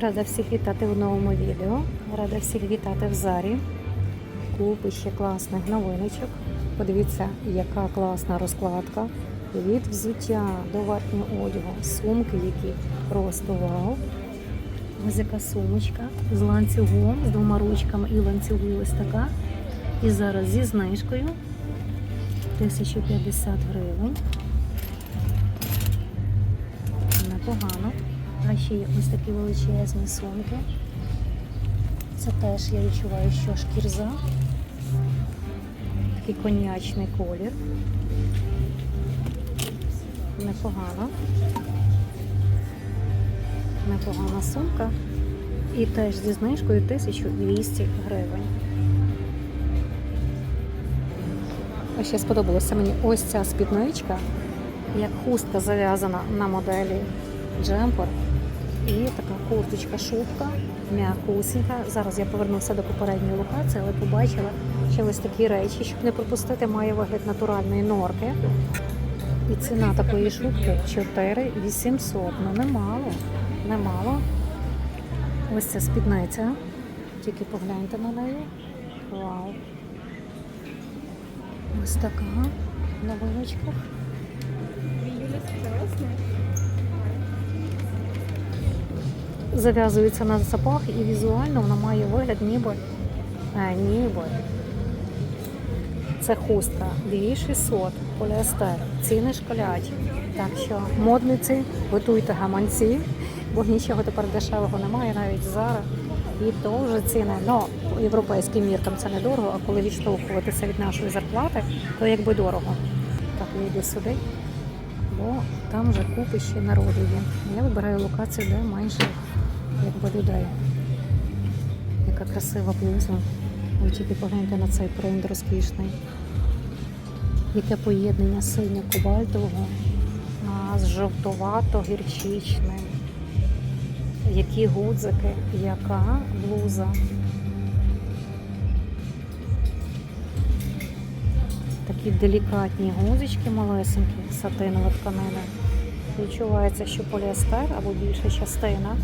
Рада всіх вітати в новому відео. Рада всіх вітати в Зарі. Купи ще класних новиночок. Подивіться, яка класна розкладка. Від взуття до верхнього одягу, сумки, які просто вау. Ось яка сумочка з ланцюгом, з двома ручками і ланцюгу ось така. І зараз зі знижкою 1050 гривень. Непогано. Ще є ось такі величезні сумки. Це теж я відчуваю, що шкірза. Такий коньячний колір. Непогано. Непогана сумка. І теж зі знижкою 1200 гривень. А ще сподобалася мені ось ця спідничка, як хустка зав'язана на моделі джемпер. І така курточка, шубка, м'якусінька. Зараз я повернуся до попередньої локації, але побачила ще ось такі речі, щоб не пропустити, має вигляд натуральної норки. І ціна такої шубки 4800. Ну немало, немало. Ось ця спідниця. Тільки погляньте на неї. Вау. Ось така на новиночка. Зав'язується на запах і візуально вона має вигляд ніби, е, ніби. Це хустка 2600, поліестер, ціни шкалять. Так що модниці, готуйте гаманці, бо нічого тепер дешевого немає, навіть зараз. І то вже ціни. Ну, європейським міркам це не дорого, а коли відштовхуватися від нашої зарплати, то якби дорого. Так, я йду сюди, бо там вже купи ще народу є. Я вибираю локацію, де менше якби людей. Яка красива блуза. Ви тільки погляньте на цей принт розкішний. Яке поєднання синьо-кобальтового з жовтовато-гірчичним. Які гудзики, яка блуза. Такі делікатні гузички малесенькі, сатинова тканина. Відчувається, що поліестер або більша частина.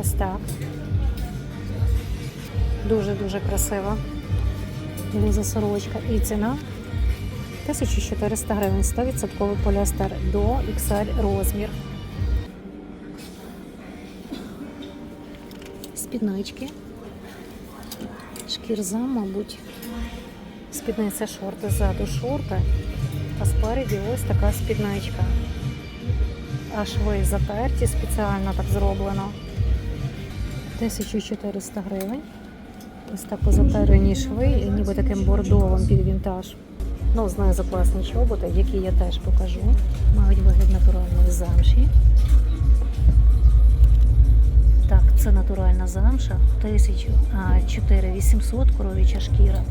Ось так. Дуже-дуже красива. Блуза сорочка. І ціна 1400 гривень, 100% поліестер до XL розмір. Спіднички. Шкірза, мабуть. Спідниця шорти ззаду шорти, а спереді ось така спідничка. А шви затерті, спеціально так зроблено. 1400 гривень. Ось так позатерені шви, ніби таким бордовим під вінтаж. Ну, знизу класні чоботи, які я теж покажу. Мають вигляд натуральної замші. Так, це натуральна замша. 4800 коров'яча шкіра.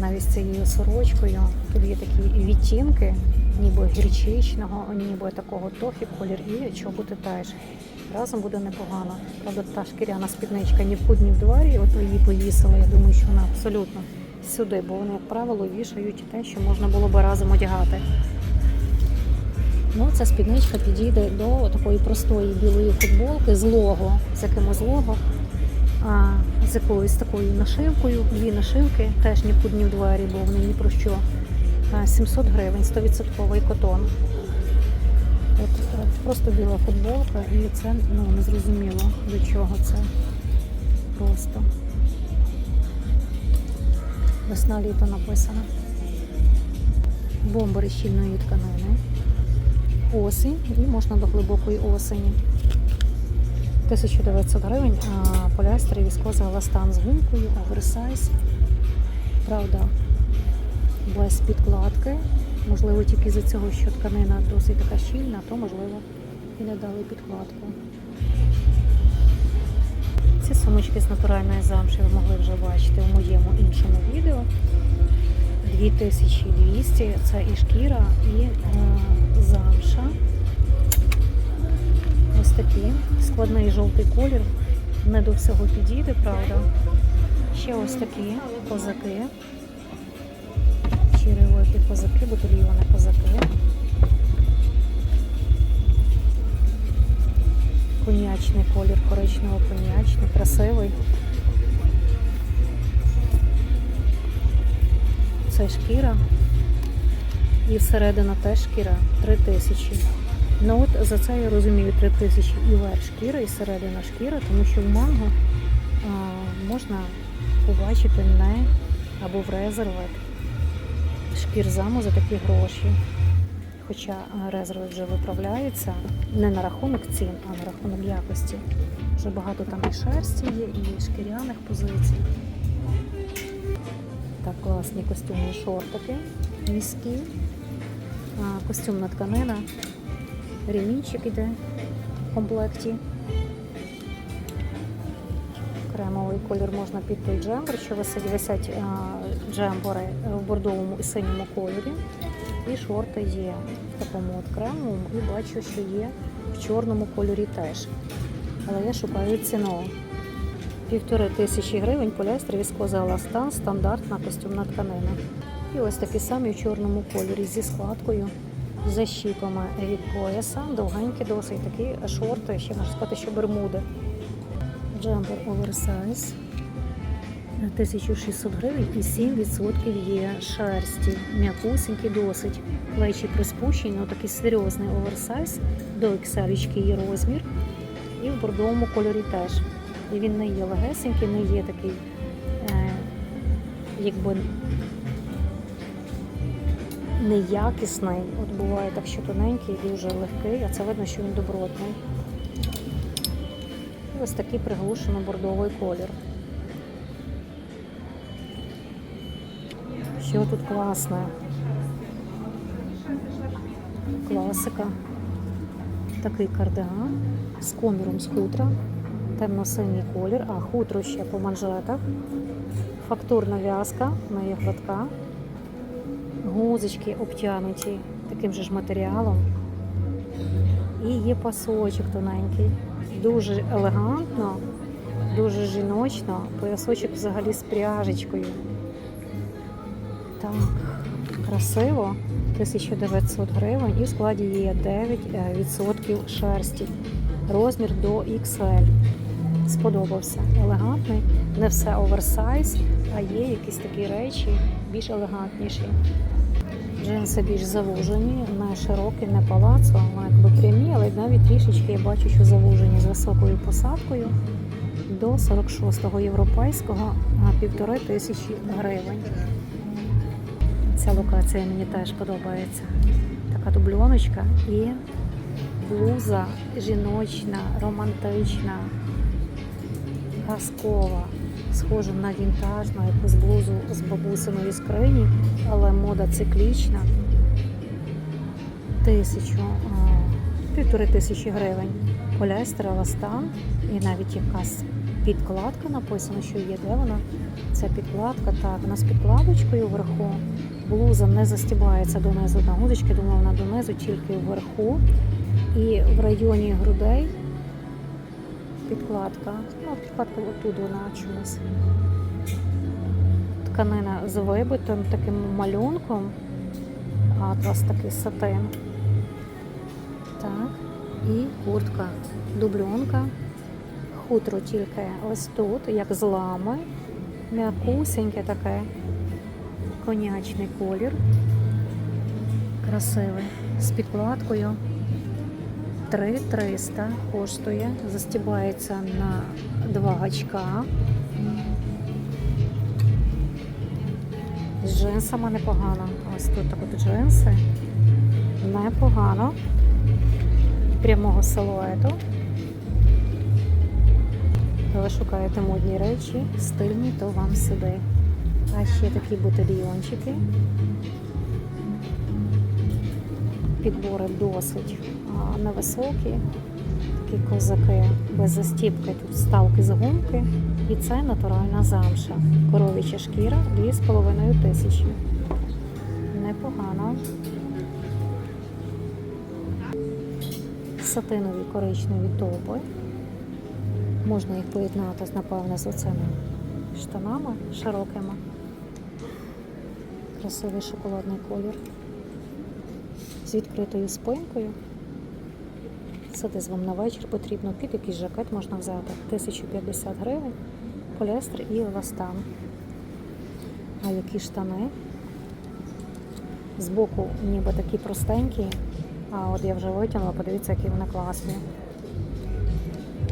Навіть цією сорочкою тут є такі відтінки, ніби гірчичного, ніби такого тофі колір і чоботи теж. Разом буде непогано. Правда, та шкіряна спідничка ні в кут, ні в двері, от її повісили. Я думаю, що вона абсолютно сюди, бо вони, як правило, вішають те, що можна було би разом одягати. Ну, ця спідничка підійде до такої простої білої футболки з лого, з якимось лого, а, з якоюсь такою нашивкою, дві нашивки, теж ні в кут, ні в двері, бо вони ні про що. А, 700 гривень, 100% котон. От, просто біла футболка, і це ну, не зрозуміло до чого це. Просто. Весна літо написано. Бомбери щільної тканини. Осінь і можна до глибокої осені. 1900 гривень, а поліестер і віскоза еластан з гумкою, оверсайз. Правда, без підкладки. Можливо, тільки за цього, що тканина досить така щільна, то можливо і не дали підкладку. Ці сумочки з натуральної замші ви могли вже бачити у моєму іншому відео. 2200 це і шкіра, і е, замша. Ось такий складний жовтий колір. Не до всього підійде, правда. Ще ось такі козаки. Черевики козаки, бутильйони козаки. коньячний колір, коричнево-коньячний, красивий. Це шкіра. І всередина теж шкіра 3000. Ну от за це я розумію 3000 і верх шкіра, і середина шкіра, тому що в манго а, можна побачити не або в резервет шкір заму за такі гроші. Хоча а, резервет вже виправляється не на рахунок цін, а на рахунок якості. Вже багато там і шерсті є, і шкіряних позицій. Так, класні костюмні шортики, міські, костюмна тканина, ремінчик іде в комплекті. Кремовий колір можна під той джембер, що висять а, джембери в бордовому і синьому кольорі. І шорти є в такому от кремовому, і бачу, що є в чорному кольорі теж. Але я шукаю ціну. Півтори тисячі гривень поліестер, віскоза еластан, стандартна костюмна тканина. І ось такі самі в чорному кольорі зі складкою, з защіпами від пояса, довгенькі досить такі шорти, ще можна сказати, що бермуди. Джемпер оверсайз. 1600 гривень і 7% є шерсті. М'якусенький досить. Плечі приспущені, ну такий серйозний оверсайз. До XL є розмір. І в бордовому кольорі теж. І він не є легесенький, не є такий, е, якби неякісний. От буває так, що тоненький, дуже легкий, а це видно, що він добротний. Ось такий приглушено бордовий колір. Що тут класне? Класика. Такий кардиган з коміром з хутра, темно-синій колір, а хутро ще по манжетах, фактурна в'язка, вона гладка, гузочки обтянуті таким же ж матеріалом. І є пасочок тоненький. Дуже елегантно, дуже жіночно. Поясочок взагалі з пряжечкою. Так, красиво. 1900 гривень і в складі є 9% шерсті. Розмір до XL. Сподобався. Елегантний, не все оверсайз, а є якісь такі речі більш елегантніші. Джинси більш завужені, не широкі, не палацо, а якби прямі, але навіть трішечки я бачу, що завужені з високою посадкою до 46-го європейського а півтори тисячі гривень. Ця локація мені теж подобається. Така дубльоночка і блуза жіночна, романтична, казкова, схожа на вінтажну, якусь блузу з бабусиної скрині, але мода циклічна. Тисячу, півтори тисячі гривень. Поліестер, еластан і навіть якась підкладка написано, що є, де вона. Це підкладка, так, вона з підкладочкою вверху. Блуза не застібається донизу на гудочки, думаю, вона донизу тільки вверху. І в районі грудей підкладка. Ну, підкладка отут вона чомусь. Тканина з вибитим таким малюнком. Атлас такий сатин. Так. І куртка, дубльонка. Хутро тільки ось тут, як з лами. М'якусеньке таке. Конячний колір. Красивий. З підкладкою. 3300 коштує. Застібається на два гачка. З джинсами непогано. Ось тут так от джинси. Непогано. Прямого силуету. Ви шукаєте модні речі, стильні, то вам сюди. А ще такі бутильйончики. Підбори досить а, невисокі. Такі козаки без застіпки, тут вставки з гумки. І це натуральна замша. Коров'яча шкіра 2,5 тисячі. Непогано. Сатинові коричневі топи. Можна їх поєднати, напевне, з оцими штанами широкими. Красивий шоколадний колір. З відкритою спинкою. Це десь вам на вечір потрібно. Під якийсь жакет можна взяти. 1050 гривень, поліестер і еластан. А які штани? Збоку ніби такі простенькі, а от я вже витягнула, подивіться, які вони класні.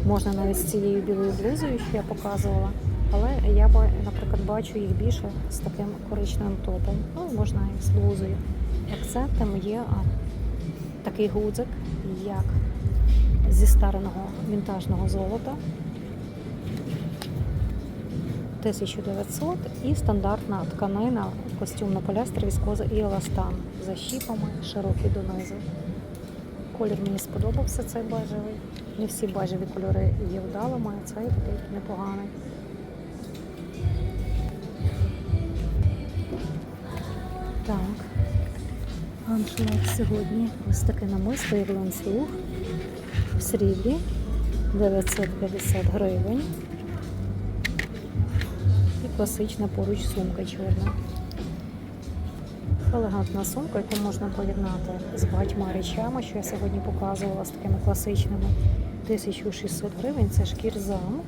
Можна навіть з цією білою блузою, що я показувала. Але я, наприклад, бачу їх більше з таким коричневим топом. Ну, можна і з блузою. Акцентом є такий гудзик, як зі стареного вінтажного золота. 1900 і стандартна тканина, костюм на поліестер, віскоза і еластан за щіпами, широкий донизу. Колір мені сподобався цей бежевий. Не всі бежеві кольори є вдалими, а цей такий непоганий. Так. Аншлаг сьогодні ось таке намисто, як ланцюг в сріблі 950 гривень. І класична поруч сумка чорна. Елегантна сумка, яку можна поєднати з багатьма речами, що я сьогодні показувала з такими класичними. 1600 гривень це шкірзам.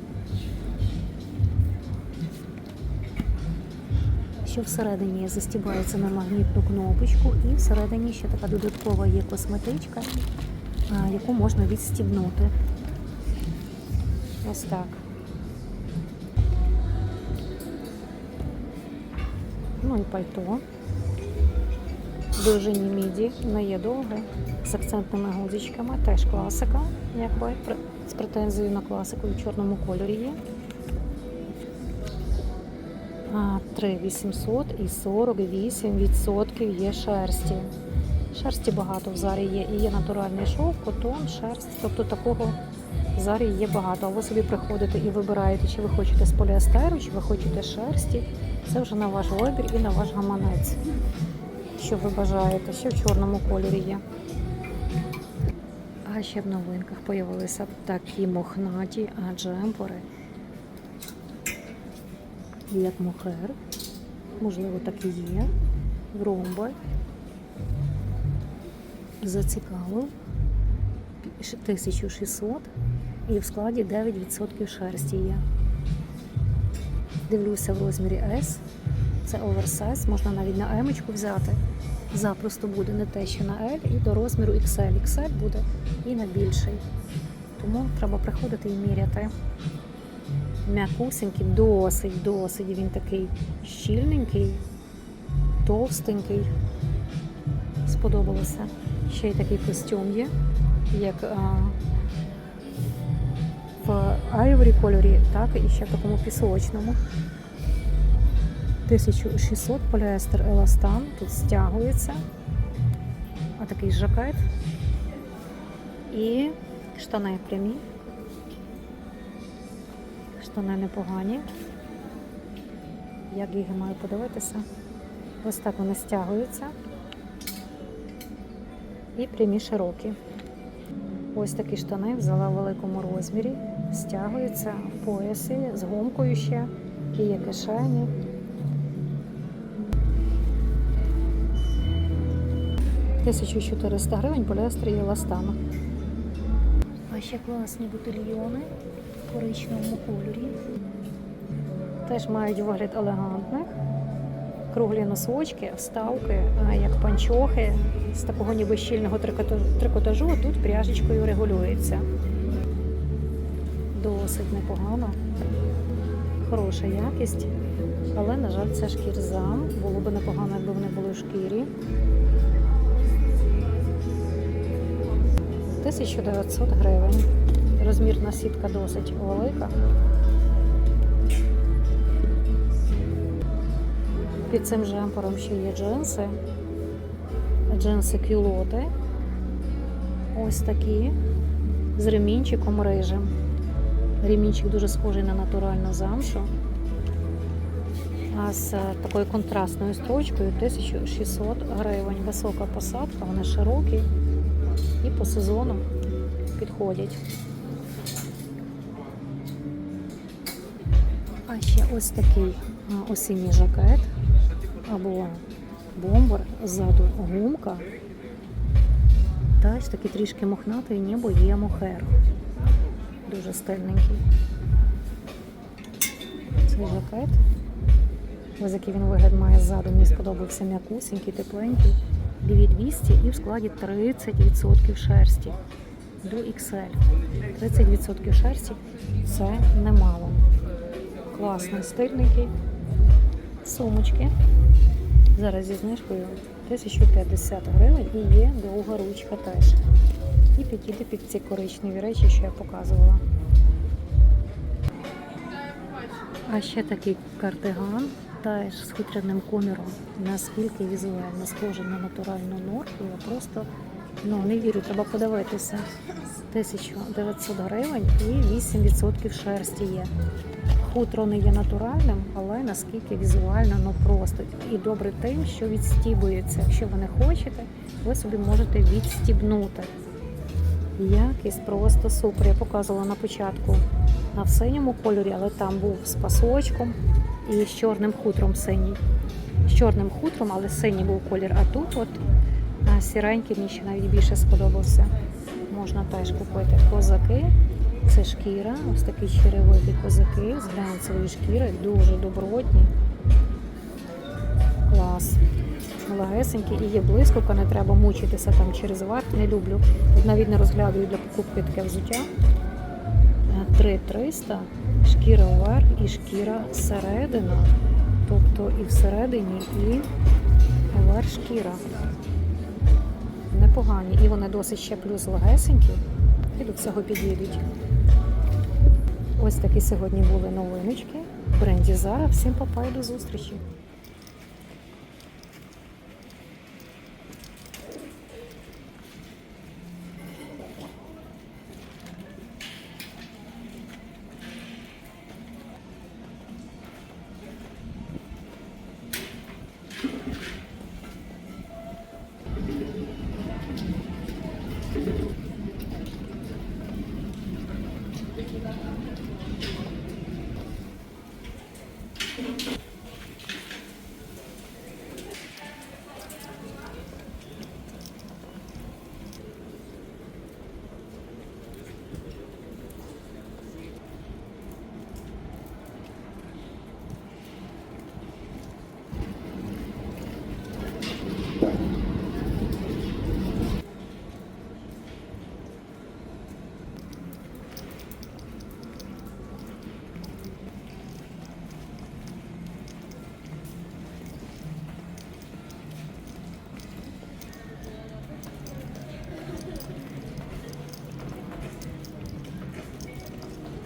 Що всередині застібається на магнітну кнопочку, і всередині ще така додаткова є косметичка, яку можна відстібнути. Ось так. Ну і пальто. Довжині міді, не є довге, з акцентними гудзичками, теж класика, якби з претензією на класику в чорному кольорі є. А, 3800 і 48% є шерсті. Шерсті багато в зарі є. І є натуральний шов, котон, шерсть. Тобто такого в зарі є багато. А ви собі приходите і вибираєте, чи ви хочете з поліестеру, чи ви хочете шерсті. Це вже на ваш вибір і на ваш гаманець. Що ви бажаєте, ще в чорному кольорі є. А ще в новинках появилися такі мохнаті а, джемпери як мохер. Можливо, так і є. В ромби. Зацікавив. 1600 і в складі 9% шерсті є. Дивлюся в розмірі S. Це оверсайз, можна навіть на емочку взяти. Запросто буде не те, що на L, і до розміру XL. XL буде і на більший. Тому треба приходити і міряти м'якусенький, досить, досить він такий щільненький, товстенький. Сподобалося. Ще й такий костюм є, як а, в айворі кольорі, так і ще в такому пісочному. 1600 поліестер еластан, тут стягується. А такий жакет. І штани прямі. Штани непогані. Як їх маю подивитися? Ось так вони стягуються. І прямі широкі. Ось такі штани взяла в великому розмірі. Стягуються в поясі з гумкою ще. І є кишені. Тисячу 400 гривень поліестер і еластана. А ще класні бутильйони в коричневому кольорі. Теж мають вигляд елегантних. Круглі носочки, вставки, як панчохи з такого ніби щільного трикотажу, тут пряжечкою регулюється. Досить непогано. Хороша якість. Але, на жаль, це шкірзам. Було б непогано, якби вони були в шкірі. 1900 гривень. Розмірна сітка досить велика. Під цим жемпером ще є джинси. Джинси кюлоти. Ось такі. З ремінчиком рижим. Ремінчик дуже схожий на натуральну замшу. А з такою контрастною строчкою 1600 гривень. Висока посадка, вони широкі і по сезону підходять. А ще ось такий осінній жакет або бомбер, ззаду гумка. Теж такий трішки мохнатий, ніби є мохер. Дуже стильненький. Цей жакет. Ось який він вигляд має ззаду. Мені сподобався м'якусенький, тепленький. 2200 і в складі 30% шерсті до XL. 30% шерсті це немало. Класний, стильненький. Сумочки. Зараз зі знижкою 1050 гривень і є довга ручка теж. І підійде під ці коричневі речі, що я показувала. А ще такий кардиган теж з хутряним коміром. Наскільки візуально схожий на натуральну норку, я просто ну, не вірю, треба подивитися. 1900 гривень і 8% шерсті є. Хутро не є натуральним, але наскільки візуально ну просто і добре тим, що відстібується. Якщо ви не хочете, ви собі можете відстібнути. Якість просто супер. Я показувала на початку на в синьому кольорі, але там був з пасочком і з чорним хутром синій. З чорним хутром, але синій був колір. А тут от сіренький мені ще навіть більше сподобався. Можна теж купити козаки. Це шкіра, ось такі черевики козаки з глянцевої шкіри, дуже добротні. Клас. Легесенькі і є блискавка, не треба мучитися там через варт. Не люблю. Навіть не розглядаю для покупки таке взуття. Е, 3300, шкіра вверх і шкіра середина. Тобто і всередині, і вверх шкіра. Непогані. І вони досить ще плюс легесенькі. І до всього підійдуть. Ось такі сьогодні були новиночки в бренді Zara. Всім папа і до зустрічі!